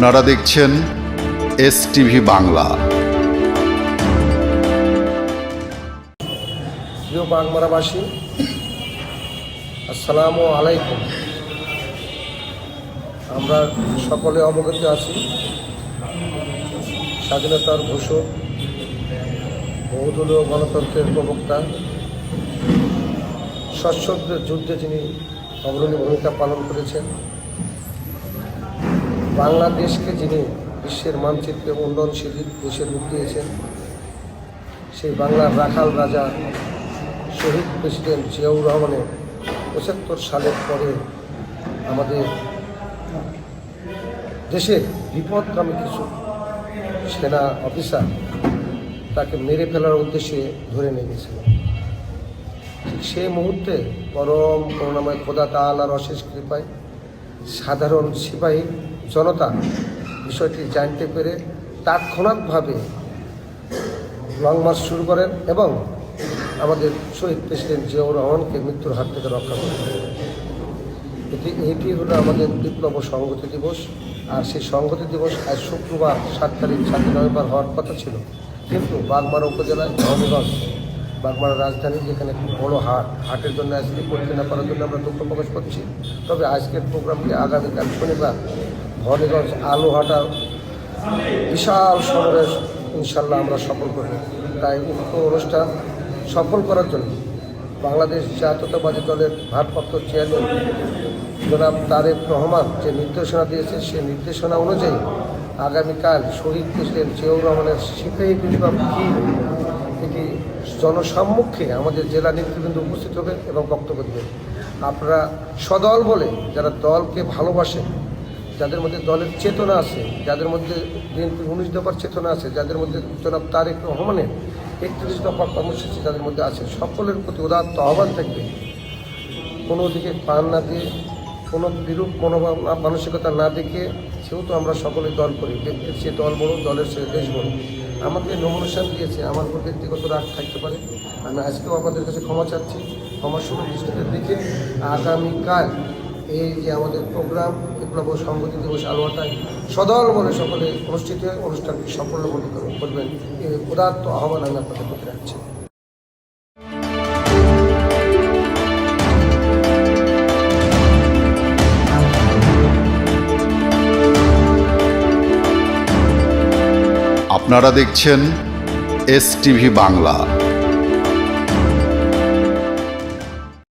আপনারা দেখছেন S TV Bangla. প্রিয় বাগমারাবাসী আসসালামু আলাইকুম। আমরা সকলে অবগত আছি, স্বাধীনতার ঘোষক, বহুদলীয় গণতন্ত্রের প্রবক্তা, সশস্ত্র যুদ্ধে যিনি অগ্রণী ভূমিকা পালন করেছেন। বাংলাদেশকে যিনি বিশ্বের মানচিত্রে উন্নয়নশীল দেশে রূপ দিয়েছেন, সেই বাংলার রাখাল রাজা শহীদ প্রেসিডেন্ট জিয়াউর রহমানের পঁচাত্তর সালের পরে আমাদের দেশের বিপদগামী কিছু সেনা অফিসার তাকে মেরে ফেলার উদ্দেশ্যে ধরে নিয়ে গেছিল ঠিক সেই মুহূর্তে পরম করুণাময় খোদা তাল আর অশেষ কৃপায় সাধারণ সিপাহী জনতা বিষয়টি জানতে পেরে তাৎক্ষণাৎভাবে লং মার্চ শুরু করেন এবং আমাদের শহীদ প্রেসিডেন্ট জিয়াউর রহমানকে মৃত্যুর হাত থেকে রক্ষা করেন। এটি এইটি হলো আমাদের বিপ্লব সংহতি দিবস। আর সেই সংহতি দিবস আজ শুক্রবার, সাত তারিখ সাতই নভেম্বর হওয়ার কথা ছিল। কিন্তু বাগমারা উপজেলায় ধর্মগঞ্জ বাগমারা রাজধানী, যেখানে বড় হাট, হাটের জন্য আজকে করতে না পারার জন্য আমরা দুঃখ প্রকাশ করছি। তবে আজকের প্রোগ্রামটি আগামীকাল শনিবার ভবানীগঞ্জ আলুহাটা বিশাল সমাবেশ ইনশাল্লাহ আমরা সফল করব তাই উক্ত অনুষ্ঠান সফল করার জন্য বাংলাদেশ জাতীয়তাবাদী দলের ভারপ্রাপ্ত চেয়ারম্যান জনাব তারেক রহমান যে নির্দেশনা দিয়েছে, সেই নির্দেশনা অনুযায়ী আগামীকাল শহীদ প্রেসিডেন্ট জিয়াউর রহমানের সিপাহী বিপ্লব কি এটি জনসম্মুখে আমাদের জেলা নেতৃবৃন্দ উপস্থিত হবে এবং বক্তব্য দেবেন। আপনারা সদল বলে যারা দলকে ভালোবাসেন যাদের মধ্যে দলের চেতনা আছে, যাদের মধ্যে বিএনপি উনিশ দফার চেতনা আছে, যাদের মধ্যে জনাব তারেক রহমানের একত্রিশ দফার কর্মসূচি যাদের মধ্যে আছে, সকলের প্রতি উদাত্ত আহ্বান থাকবে। কোনো দিকে পান না দিয়ে, কোনো বিরূপ মনোভাব মানসিকতা না দেখে, যেহেতু আমরা সকলে দল করি, ব্যক্তির সে দল বড়, দলের সে দেশ বড়। আমাকে নমনেশন দিয়েছে, আমার উপর ব্যক্তিগত রাগ থাকতে পারে আমি আজকেও আপনাদের কাছে ক্ষমা চাচ্ছি ক্ষমা শুরু দৃষ্টিতে দেখে আগামীকাল এই যে আমাদের প্রোগ্রাম বিপ্লব ও সংগতি দিবস আলোয়াটায় সদল বলে সকলে অনুষ্ঠিত অনুষ্ঠানটি মনে করবেন। উদাত্ত আহ্বান আমি আপনাদের প্রতি রাখছি। আপনারা দেখছেন এস টিভি বাংলা।